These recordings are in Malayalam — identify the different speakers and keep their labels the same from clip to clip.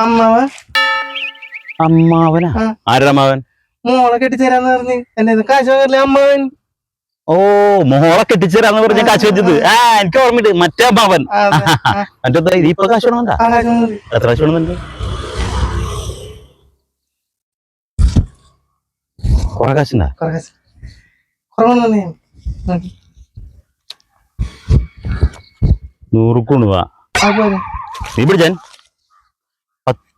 Speaker 1: അമ്മാവൻ?
Speaker 2: അമ്മാവനാ?
Speaker 1: ആ.
Speaker 2: ആരുടെ അമ്മാവൻ?
Speaker 1: മോളെ കെട്ടിച്ചേരാന്ന് പറഞ്ഞ്. എന്റെ കാശ് വാങ്ങല്ലേ അമ്മാവൻ?
Speaker 2: ഓ മോളെ കെട്ടിച്ചേരാന്ന് പറഞ്ഞ കാശ് വെച്ചത്. ആ എനിക്ക് ഓർമ്മയുണ്ട്. മറ്റേ അമ്മാവൻ. മറ്റേ ഇപ്പൊ കാശ്
Speaker 1: മതി.
Speaker 2: എത്ര കാശ് വേണമെന്നുണ്ട് കൊറേ കാശുണ്ടാ?
Speaker 1: കുറെ വാ. നീ
Speaker 2: പിടിച്ചാൻ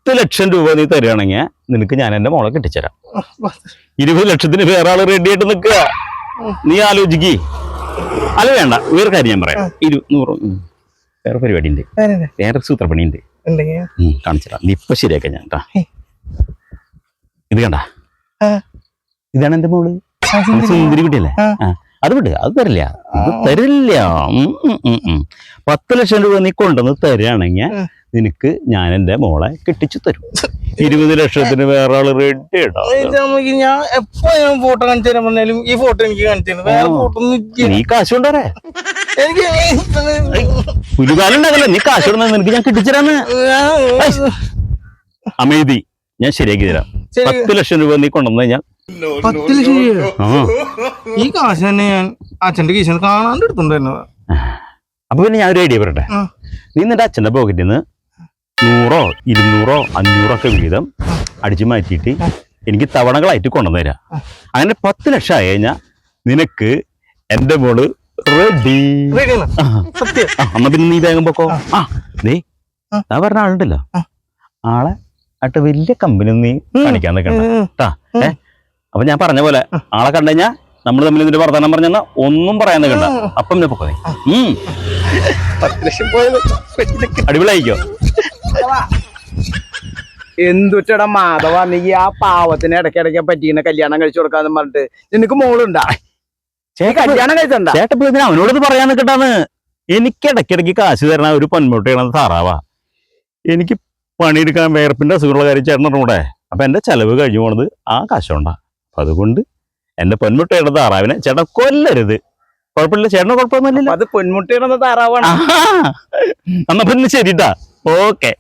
Speaker 2: പത്ത് ലക്ഷം രൂപ നീ തരുകയാണെങ്കിൽ നിനക്ക് ഞാൻ എന്റെ മോളെ കെട്ടിച്ചരാം. ഇരുപത് ലക്ഷത്തിന് വേറെ ആൾ റെഡി ആയിട്ട് നിൽക്കുക. നീ ആലോചിക്കി. അല്ല വേണ്ട. വേറെ കാര്യം ഞാൻ പറയാം. ഇരു നൂറ് വേറെ പരിപാടി ഉണ്ട്
Speaker 1: വേറെ
Speaker 2: സൂത്രപ്പണി ഉണ്ട് കാണിച്ചിടാം നീ ഇപ്പൊ ശരിയാക്കാം ഞാൻ
Speaker 1: കേട്ടാ.
Speaker 2: ഇത് കണ്ട? ഇതാണ് എന്റെ
Speaker 1: മോൾ. സുന്ദരി.
Speaker 2: കുട്ടിയല്ലേ? അത് വിട്. അത് തരില്ല. അത് തരില്ല. പത്ത് ലക്ഷം രൂപ നീ കൊണ്ടുവന്ന് തരികയാണെങ്കിൽ. നിനക്ക് ഞാൻ എന്റെ മോളെ കെട്ടിച്ചു തരും. ഇരുപത് ലക്ഷത്തിന് വേറെ ആൾ റെഡി
Speaker 1: ഞാൻ എപ്പോ ഞാൻ ഫോട്ടോ കാണിച്ചു തരാൻ പറഞ്ഞാലും ഈ ഫോട്ടോ എനിക്ക് കാണിച്ചു തരും. വേറെ ഫോട്ടോ.
Speaker 2: നീ കാശ് കൊണ്ടുവരേ.
Speaker 1: എനിക്ക്
Speaker 2: പുലികാലം ഉണ്ടാകല്ലേ നീ കാശ് കൊണ്ടുവന്ന് നിനക്ക് ഞാൻ കിട്ടിച്ചരാന്ന് അമേദി ഞാൻ ശരിയാക്കി തരാം. പത്ത് ലക്ഷം രൂപ നീ കൊണ്ടുവന്നു കഴിഞ്ഞാൽ
Speaker 1: പത്ത് ലക്ഷം? ഈ കാശ് തന്നെ ഞാൻ അച്ഛന്റെ കീശന് കാണാണ്ട് എടുത്തോണ്ടായിരുന്നത്
Speaker 2: അപ്പൊ പിന്നെ ഞാൻ ഒരു ഐഡിയ പറയട്ടെ? നീ നിന്റെ അച്ഛന്റെ പോക്കറ്റിൽ നിന്ന് നൂറോ ഇരുന്നൂറോ അഞ്ഞൂറോ ഒക്കെ വീതം അടിച്ചു മാറ്റിയിട്ട് എനിക്ക് തവണകളായിട്ട് കൊണ്ടുവന്നു തരാം അങ്ങനെ പത്ത് ലക്ഷം ആയി കഴിഞ്ഞാൽ നിനക്ക് എന്റെ മോൾ റെഡി. എന്നാ പിന്നെ നീ വേഗം പോക്കോ. ആ. നീ. ഞാൻ പറഞ്ഞ ആളുണ്ടല്ലോ. ആളെ ആയിട്ട് വലിയ കമ്പനി നീ കാണിക്കാൻ നിൽക്കണ്ട. കേട്ടാ ഏ അപ്പൊ ഞാൻ പറഞ്ഞ പോലെ ആളെ കണ്ടു കഴിഞ്ഞാൽ നമ്മൾ തമ്മിൽ ഇതിന്റെ വർത്തമാനം പറഞ്ഞാൽ ഒന്നും പറയാൻ നിൽക്കണ്ട. അപ്പം പിന്നെ പൊക്കോ നീ.
Speaker 1: പത്ത് ലക്ഷം പോയത്
Speaker 2: അടിപൊളിയായിക്കോ.
Speaker 3: എന്തുറ്റടാ മാധവ? നീ ആ പാവത്തിന് ഇടയ്ക്കിടയ്ക്ക് പറ്റീന കല്യാണം കഴിച്ചു കൊടുക്കാന്ന് പറഞ്ഞിട്ട് നിനക്ക് മോളുണ്ടാ? കല്യാണം കഴിച്ചണ്ട
Speaker 2: ചേട്ടപ്പോ ഇതിന് അവനോടത് പറയാൻ നിൽക്കട്ടാന്ന് എനിക്ക് ഇടയ്ക്കിടയ്ക്ക് കാശ് തരണ ഒരു പൊന്മുട്ടയാണ് താറാവാ. എനിക്ക് പണിയെടുക്കാൻ വേർപ്പിന്റെ അസുഖമുള്ള കാര്യം ചേട്ടൻ കൂടെ അപ്പൊ എന്റെ ചെലവ് കഴിഞ്ഞു പോണത് ആ കാശുണ്ടാ അപ്പൊ അതുകൊണ്ട് എന്റെ പൊന്മുട്ടയുടെ താറാവിനെ ചേട്ടൻ കൊല്ലരുത്. കുഴപ്പമില്ല ചേട്ടന് കുഴപ്പമൊന്നുമില്ല
Speaker 3: അത് പൊന്മുട്ടിയുടെ താറാവാണ്.
Speaker 2: പിന്നെ ശരിട്ടാ. ഓക്കെ.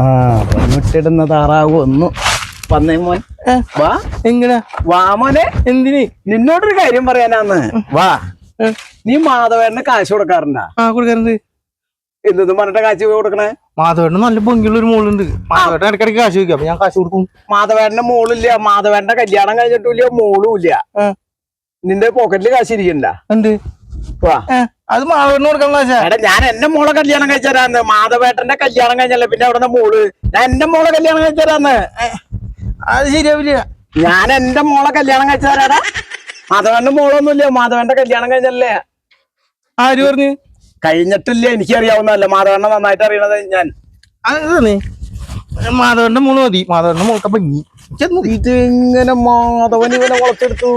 Speaker 3: ആ പൊന്മുട്ടിടുന്ന താറാവ് ഒന്നു. വന്നേ മോൻ. വാ.
Speaker 1: എങ്ങനെ
Speaker 3: വാ മോനെ.
Speaker 1: എന്തിന്?
Speaker 3: നിന്നോടൊരു കാര്യം പറയാനാന്ന്. വാ. നീ മാധവേട്ടന് കാശ് കൊടുക്കാറുണ്ടാ?
Speaker 1: ആ കൊടുക്കാറുണ്ട്.
Speaker 3: എന്തെന്ന് പറഞ്ഞിട്ട് കാശ് കൊടുക്കണേ?
Speaker 1: മാധവേട്ടന് നല്ല പൊങ്കിയുള്ള ഒരു മോളുണ്ട്. മാധവേട്ടൻ ഇടയ്ക്കിടയ്ക്ക് കാശ് ചോദിക്കും. അപ്പൊ ഞാൻ കാശ് കൊടുക്കും.
Speaker 3: മാധവേടന്റെ മോളില്ല. മാധവേടന്റെ കല്യാണം കഴിഞ്ഞിട്ടില്ല മോളും ഇല്ല. നിന്റെ പോക്കറ്റിൽ കാശ് ഇരിക്കണ്ട?
Speaker 1: എന്ത്?
Speaker 3: വാ.
Speaker 1: അത് മാധവേട്ടന് കൊടുക്കാൻ കാശാ
Speaker 3: എടാ ഞാൻ എന്റെ മോളെ കല്യാണം കഴിച്ചാരാന്ന് മാധവേട്ടന്റെ കല്യാണം കഴിഞ്ഞല്ലേ? പിന്നെ അവിടെ മോൾ. ഞാൻ എന്റെ മോളെ കല്യാണം കഴിച്ചാരാന്ന്
Speaker 1: അത് ശരിയാവില്ല
Speaker 3: ഞാൻ എന്റെ മോളെ കല്യാണം കഴിച്ചാരാടാ മാധവന്റെ മോളൊന്നുമില്ല. മാധവന്റെ കല്യാണം കഴിഞ്ഞല്ലേ?
Speaker 1: ആര് പറഞ്ഞു?
Speaker 3: കഴിഞ്ഞിട്ടില്ല? എനിക്കറിയാവുന്നതല്ല. മാധവനെ നന്നായിട്ട് അറിയണത് ഞാൻ.
Speaker 1: അതെ മാധവന്റെ മോൾ മതി. മാധവന്റെ മോൾക്ക് ഭംഗി
Speaker 3: ഇത് എങ്ങനെ മാധവൻ ഇവനെ വളർത്തെടുത്തു